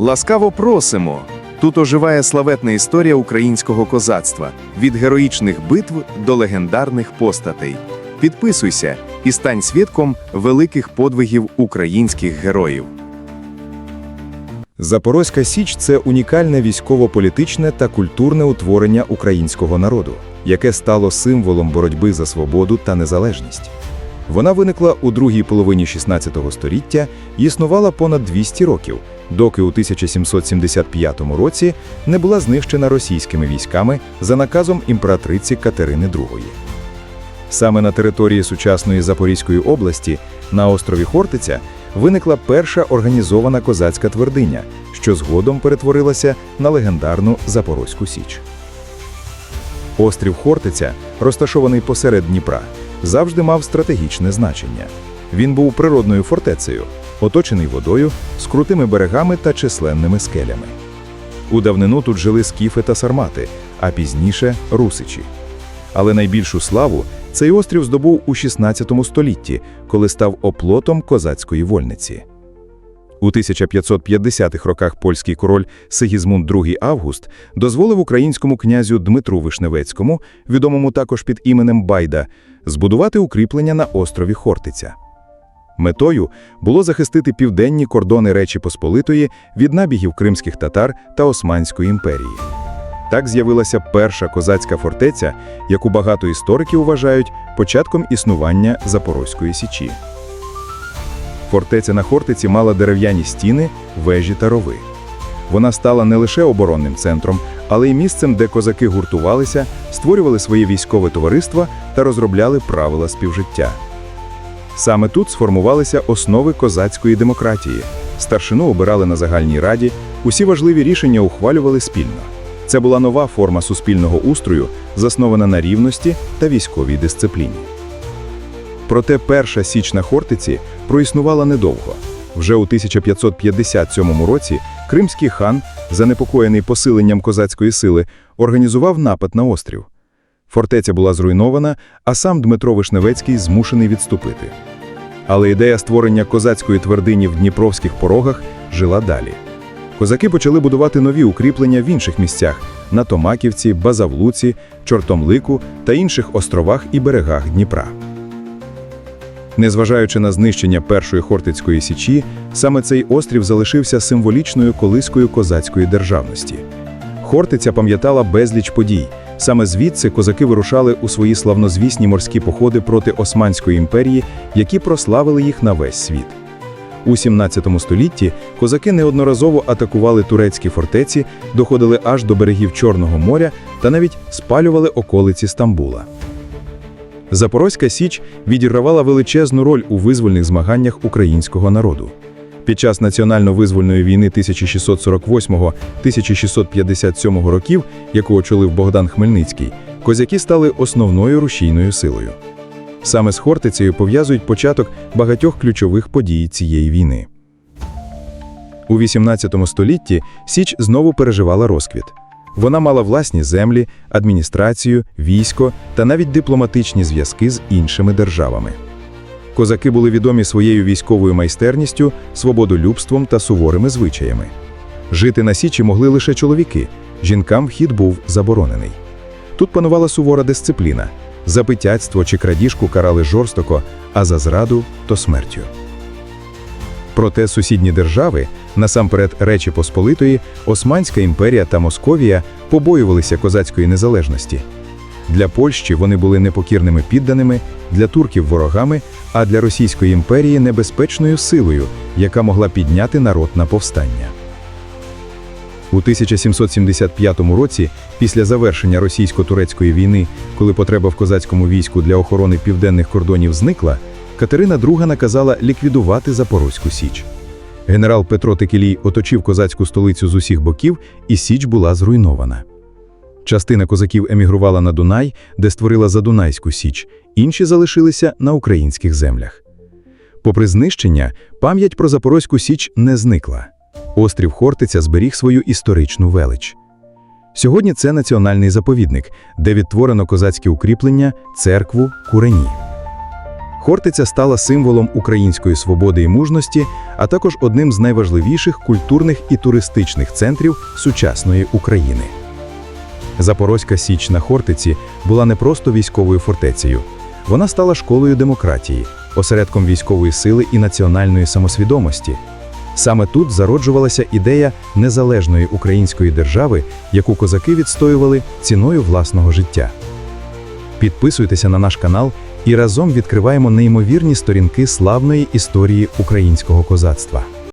Ласкаво просимо! Тут оживає славетна історія українського козацтва від героїчних битв до легендарних постатей. Підписуйся і стань свідком великих подвигів українських героїв. Запорозька Січ це унікальне військово-політичне та культурне утворення українського народу, яке стало символом боротьби за свободу та незалежність. Вона виникла у другій половині 16 століття і існувала понад 200 років, доки у 1775 році не була знищена російськими військами за наказом імператриці Катерини II. Саме на території сучасної Запорізької області, на острові Хортиця, виникла перша організована козацька твердиня, що згодом перетворилася на легендарну Запорозьку Січ. Острів Хортиця, розташований посеред Дніпра, завжди мав стратегічне значення. Він був природною фортецею, оточений водою, з крутими берегами та численними скелями. У давнину тут жили скіфи та сармати, а пізніше русичі. Але найбільшу славу цей острів здобув у 16 столітті, коли став оплотом козацької вольниці. У 1550-х роках польський король Сигізмунд II Август дозволив українському князю Дмитру Вишневецькому, відомому також під іменем Байда, збудувати укріплення на острові Хортиця. Метою було захистити південні кордони Речі Посполитої від набігів кримських татар та Османської імперії. Так з'явилася перша козацька фортеця, яку багато істориків вважають початком існування Запорозької січі. Фортеця на Хортиці мала дерев'яні стіни, вежі та рови. Вона стала не лише оборонним центром, але й місцем, де козаки гуртувалися, створювали своє військове товариство та розробляли правила співжиття. Саме тут сформувалися основи козацької демократії. Старшину обирали на загальній раді, усі важливі рішення ухвалювали спільно. Це була нова форма суспільного устрою, заснована на рівності та військовій дисципліні. Проте перша січ на Хортиці проіснувала недовго. Вже у 1557 році кримський хан, занепокоєний посиленням козацької сили, організував напад на острів. Фортеця була зруйнована, а сам Дмитро Вишневецький змушений відступити. Але ідея створення козацької твердині в Дніпровських порогах жила далі. Козаки почали будувати нові укріплення в інших місцях на Томаківці, Базавлуці, Чортомлику та інших островах і берегах Дніпра. Незважаючи на знищення першої Хортицької січі, саме цей острів залишився символічною колискою козацької державності. Хортиця пам'ятала безліч подій. Саме звідси козаки вирушали у свої славнозвісні морські походи проти Османської імперії, які прославили їх на весь світ. У 17 столітті козаки неодноразово атакували турецькі фортеці, доходили аж до берегів Чорного моря та навіть спалювали околиці Стамбула. Запорозька Січ відігравала величезну роль у визвольних змаганнях українського народу. Під час національно-визвольної війни 1648-1657 років, яку очолив Богдан Хмельницький, козаки стали основною рушійною силою. Саме з Хортицею пов'язують початок багатьох ключових подій цієї війни. У 18 столітті Січ знову переживала розквіт. Вона мала власні землі, адміністрацію, військо та навіть дипломатичні зв'язки з іншими державами. Козаки були відомі своєю військовою майстерністю, свободолюбством та суворими звичаями. Жити на Січі могли лише чоловіки, жінкам вхід був заборонений. Тут панувала сувора дисципліна. За питяцтво чи крадіжку карали жорстоко, а за зраду то смертю. Проте сусідні держави, насамперед Речі Посполитої, Османська імперія та Московія побоювалися козацької незалежності. Для Польщі вони були непокірними підданими, для турків ворогами, а для Російської імперії небезпечною силою, яка могла підняти народ на повстання. У 1775 році, після завершення російсько-турецької війни, коли потреба в козацькому війську для охорони південних кордонів зникла, Катерина II наказала ліквідувати Запорозьку Січ. Генерал Петро Текелій оточив козацьку столицю з усіх боків, і Січ була зруйнована. Частина козаків емігрувала на Дунай, де створила Задунайську Січ, інші залишилися на українських землях. Попри знищення, пам'ять про Запорозьку Січ не зникла. Острів Хортиця зберіг свою історичну велич. Сьогодні це національний заповідник, де відтворено козацькі укріплення, церкву, курені. Хортиця стала символом української свободи і мужності, а також одним з найважливіших культурних і туристичних центрів сучасної України. Запорозька Січ на Хортиці була не просто військовою фортецею. Вона стала школою демократії, осередком військової сили і національної самосвідомості. Саме тут зароджувалася ідея незалежної української держави, яку козаки відстоювали ціною власного життя. Підписуйтеся на наш канал і разом відкриваємо неймовірні сторінки славної історії українського козацтва.